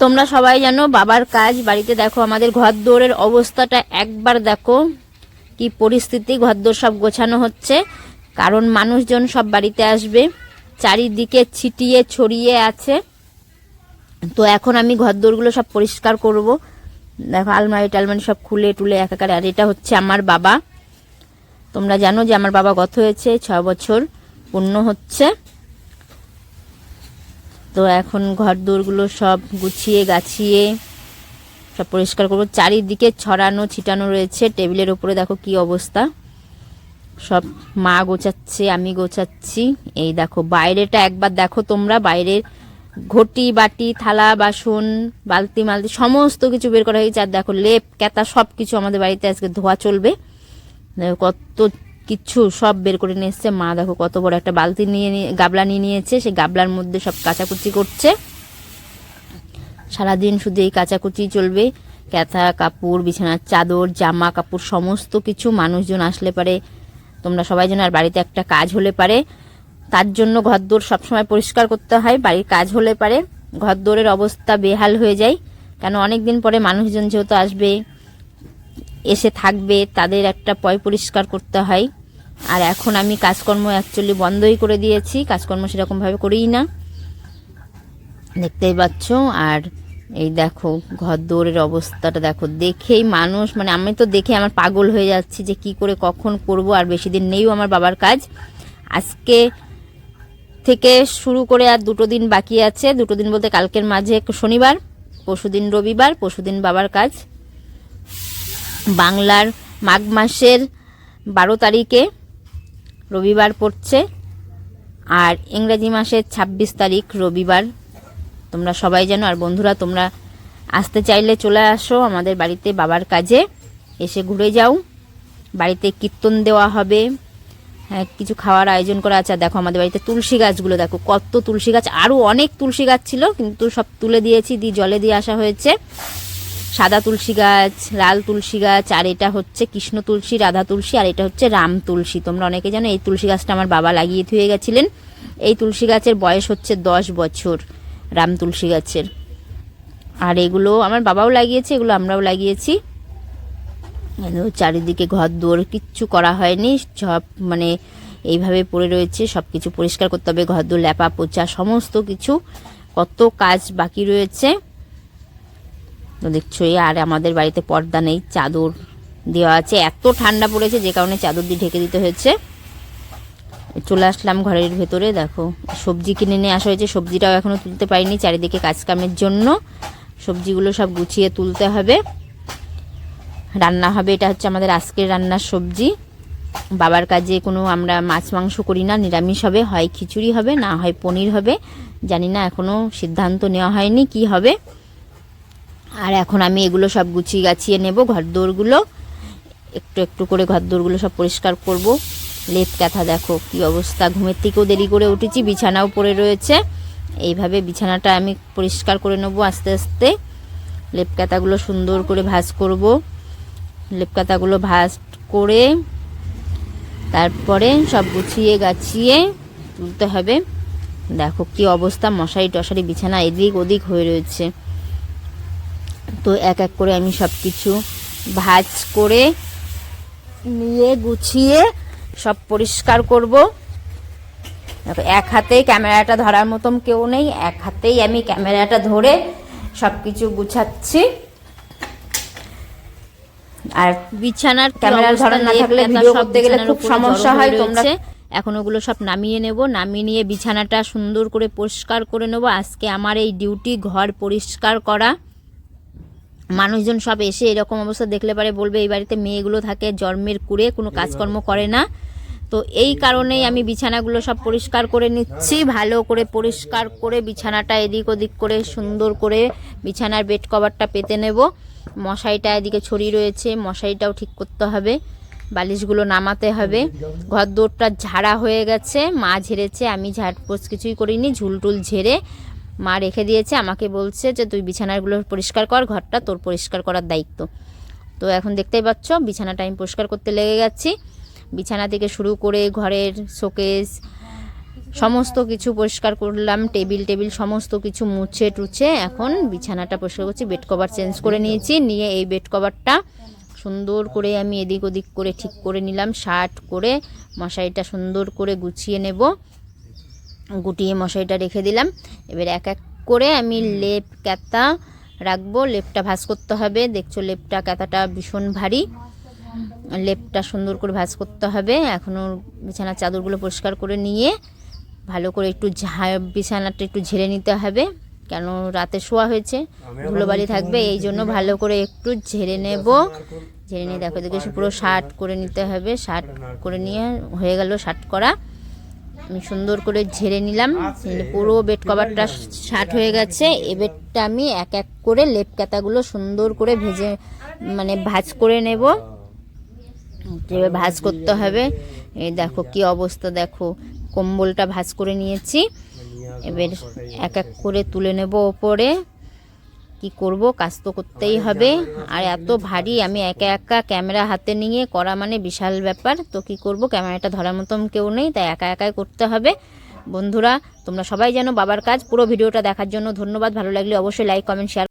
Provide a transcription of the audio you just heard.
তোমরা সবাই জানো, বাবার কাজ, বাড়িতে দেখো, আমাদের ঘর দৌড়ের অবস্থাটা একবার দেখো, কি পরিস্থিতি ঘর দৌড় সব গোছানো হচ্ছে। কারণ মানুষজন সব বাড়িতে আসবে, চারিদিকে ছিটিয়ে ছড়িয়ে আছে। তো এখন আমি ঘর দৌড়গুলো সব পরিষ্কার করব। দেখো, আলমারি টালমারি সব খুলে টুলে একাকার আর এটা হচ্ছে আমার বাবা। তোমরা জানো যে আমার বাবা গত হয়েছে ছ বছর পূর্ণ হচ্ছে। তো এখন ঘর দৌড়গুলো সব গুছিয়ে গাছিয়ে সব পরিষ্কার করব। চারিদিকে ছড়ানো, ছিটানো রয়েছে। টেবিলের উপরে দেখো কি অবস্থা। সব মা গোছাচ্ছে, আমি গোছাচ্ছি। এই দেখো, বাইরেটা একবার দেখো তোমরা। বাইরের ঘটি, বাটি, থালা, বাসন, বালতি, মালতি, সমস্ত কিছু বের করা হয়েছে। আর দেখো লেপ কেতা সব কিছু আমাদের বাড়িতে আজকে ধোয়া চলবে। কত কিছু সব বের করে নিয়ে এসছে। মা দেখো কত বড় একটা বালতি নিয়ে গাবলা নিয়ে নিয়েছে। সেই গাবলার মধ্যে সব কাচাকুচি করছে। সারাদিন শুধু এই কাচাকুচি চলবে। ক্যাথা, কাপড়, বিছানার চাদর, জামা, কাপড়, সমস্ত কিছু মানুষজন আসলে পারে। তোমরা সবাই যেন আর বাড়িতে একটা কাজ হলে পারে। তার জন্য ঘরদোর সবসময় পরিষ্কার করতে হয়। বাড়ির কাজ হলে পারে। ঘরদোরের অবস্থা বেহাল হয়ে যায়। কেন? অনেক দিন পরে মানুষজন যেহেতু আসবে। এসে থাকবে, তাদের একটা পয় পরিষ্কার করতে হয়। আর এখন আমি কাজকর্ম অ্যাকচুয়ালি বন্ধই করে দিয়েছি, কাজকর্ম সেরকমভাবে করিই না। দেখতেই পাচ্ছ, আর এই দেখো, ঘর দৌড়ের অবস্থাটা দেখো। দেখেই মানুষ মানে আমি তো দেখে আমার পাগল হয়ে যাচ্ছি যে কি করে কখন করব, আর বেশি দিন নেইও আমার বাবার কাজ। আজকে থেকে শুরু করে আর দুটো দিন বাকি আছে। দুটো দিন বলতে কালকের মাঝে শনিবার, পরশুদিন রবিবার, পরশুদিন বাবার কাজ। বাংলার মাঘ মাসের বারো তারিখে রবিবার পড়ছে আর ইংরেজি মাসের ছাব্বিশ তারিখ রবিবার। তোমরা সবাই জানো আর বন্ধুরা, তোমরা আসতে চাইলে চলে আসো আমাদের বাড়িতে বাবার কাজে। এসে ঘুরে যাও। বাড়িতে কীর্তন দেওয়া হবে। হ্যাঁ কিছু খাওয়ার আয়োজন করা আছে। দেখো আমাদের বাড়িতে তুলসী গাছগুলো, দেখো কত তুলসী গাছ। আরও অনেক তুলসী গাছ ছিল, কিন্তু সব তুলে দিয়েছি, দিয়ে জলে দিয়ে আসা হয়েছে। সাদা তুলসী গাছ, লাল তুলসী গাছ, আর এটা হচ্ছে কৃষ্ণ তুলসী, রাধা তুলসী, আর এটা হচ্ছে রাম তুলসী। তোমরা অনেকে জানো, এই তুলসী গাছটা আমার বাবা লাগিয়ে থুয়ে গেছিলেন। এই তুলসী গাছের বয়স হচ্ছে দশ বছর, রাম তুলসী গাছের। আর এগুলো আমার বাবাও লাগিয়েছে, এগুলো আমরাও লাগিয়েছি। চারিদিকে ঘর দুয়ার কিচ্ছু করা হয়নি, সব মানে এইভাবে পড়ে রয়েছে সব কিছু পরিষ্কার করতে হবে, ঘর দোর ল্যাপা পোচা সমস্ত কিছু। কত কাজ বাকি রয়েছে। তো দেখছ এই আর আমাদের বাড়িতে পর্দা নেই, চাদর দেওয়া আছে। এত ঠান্ডা পড়েছে যে কারণে চাদর দিয়ে ঢেকে দিতে হয়েছে। চলে আসলাম ঘরের ভেতরে, দেখো। সবজি কিনে নিয়ে আসা হয়েছে, সবজিটাও এখনও তুলতে পারিনি চারিদিকে কাজ কামের জন্য। সবজিগুলো সব গুছিয়ে তুলতে হবে। রান্না হবে, এটা হচ্ছে আমাদের আজকের রান্নার সবজি। বাবার কাজে কোনো আমরা মাছ মাংস করি না, নিরামিষ হবে, হয় খিচুড়ি হবে, না হয় পনির হবে। জানি না এখনও সিদ্ধান্ত নেওয়া হয়নি কি হবে। আর এখন আমি এগুলো সব গুছিয়ে গাছিয়ে নেব ঘর দৌড়গুলো একটু একটু করে ঘর দৌড়গুলো সব পরিষ্কার করব। লেপ কাঁথা দেখো কি অবস্থা। ঘুমের থেকেও দেরি করে উঠেছি, বিছানাও পড়ে রয়েছে। এইভাবে বিছানাটা আমি পরিষ্কার করে নেব আস্তে আস্তে। লেপ কাঁথাগুলো সুন্দর করে ভাজ করব। লেপ কাঁথাগুলো ভাজ করে তারপরে সব গুছিয়ে গাছিয়ে তুলতে হবে। দেখো কি অবস্থা, মশারি টশারি বিছানা এদিক ওদিক হয়ে রয়েছে। তো এক এক করে আমি সব কিছু ভাজ করে নিয়ে গুছিয়ে সব পরিষ্কার করব। এক হাতেই ক্যামেরাটা ধরার মতন কেউ নেই এক হাতেই আমি ক্যামেরাটা ধরে সব কিছু গুছাচ্ছি। আর বিছানার ক্যামেরার ধরা না থাকলে ভিডিও করতে গেলে খুব সমস্যা হয় তোমরা এখন ওগুলো সব নামিয়ে নেব নামিয়ে নিয়ে বিছানাটা সুন্দর করে পরিষ্কার করে নেব। আজকে আমার এই ডিউটি ঘর পরিষ্কার করা। মানুষজন সব এসে এরকম অবস্থা দেখলে পারে বলবে এই বাড়িতে মেয়েগুলো থাকে জন্মের কুড়ে কোনো কাজকর্ম করে না। তো এই কারণেই আমি বিছানাগুলো সব পরিষ্কার করে নিচ্ছি ভালো করে পরিষ্কার করে বিছানাটা এদিক ওদিক করে সুন্দর করে বিছানার বেড কভারটা পেতে নেব। মশারিটা এদিকে ছড়িয়ে রয়েছে মশারিটাও ঠিক করতে হবে বালিশগুলো নামাতে হবে। ঘর দৌড়টা ঝাড়া হয়ে গেছে মা ঝেড়েছে আমি ঝাড়পোছ কিছুই করিনি ঝুলটুল ঝেড়ে মা রেখে দিয়েছে, আমাকে বলছে যে তুই বিছানাগুলো পরিষ্কার কর, ঘরটা তোর পরিষ্কার করার দায়িত্ব। তো এখন দেখতেই পাচ্ছ, বিছানাটা আমি পরিষ্কার করতে লেগে গেছি। বিছানা থেকে শুরু করে ঘরের শোকেস, সমস্ত কিছু পরিষ্কার করলাম, টেবিল টেবিল সমস্ত কিছু মুছে টুছে এখন বিছানাটা পরিষ্কার করছি, বেড কভার চেঞ্জ করে নিয়েছি, নিয়ে এই বেড কভারটা সুন্দর করে আমি এদিক ওদিক করে ঠিক করে নিলাম, শার্ট করে, মশারিটা সুন্দর করে গুছিয়ে নেব। গুটিয়ে মশারিটা রেখে দিলাম। এবার এক এক করে আমি লেপ ক্যাতা রাখব। লেপটা ভাঁজ করতে হবে। দেখছ লেপটা ক্যাতাটা ভীষণ ভারী। লেপটা সুন্দর করে ভাঁজ করতে হবে। এখনও বিছানার চাদরগুলো পরিষ্কার করে নিয়ে ভালো করে একটু ঝা বিছানাটা একটু ঝেড়ে নিতে হবে। কেন রাতে শোয়া হয়েছে ধুলোবালি থাকবে। এই জন্য ভালো করে একটু ঝেড়ে নেব। ঝেড়ে নিয়ে দেখো দেখে পুরো শার্ট করে নিতে হবে। শার্ট করে নিয়ে হয়ে গেল শার্ট করা। আমি সুন্দর করে ঝেড়ে নিলাম। পুরো বেড কভারটা শার্ট হয়ে গেছে। এ বেডটা আমি এক এক করে লেপ কাতাগুলো সুন্দর করে ভেজে মানে ভাজ করে নেব। যেভাবে ভাজ করতে হবে। এই দেখো কি অবস্থা, দেখো। কম্বলটা ভাজ করে নিয়েছি। এবার এক এক করে তুলে নেব ওপরে। কি করব? কাজ তো করতেই হবে। আর এত ভারী আমি একা একা ক্যামেরা হাতে নিয়ে করা মানে বিশাল ব্যাপার। তো কি করব? ক্যামেরাটা ধরার মতন কেউ নেই তাই একা একাই করতে হবে। বন্ধুরা তোমরা সবাই যেন বাবার কাজ। পুরো ভিডিওটা দেখার জন্য ধন্যবাদ। ভালো লাগলে অবশ্যই লাইক কমেন্ট শেয়ার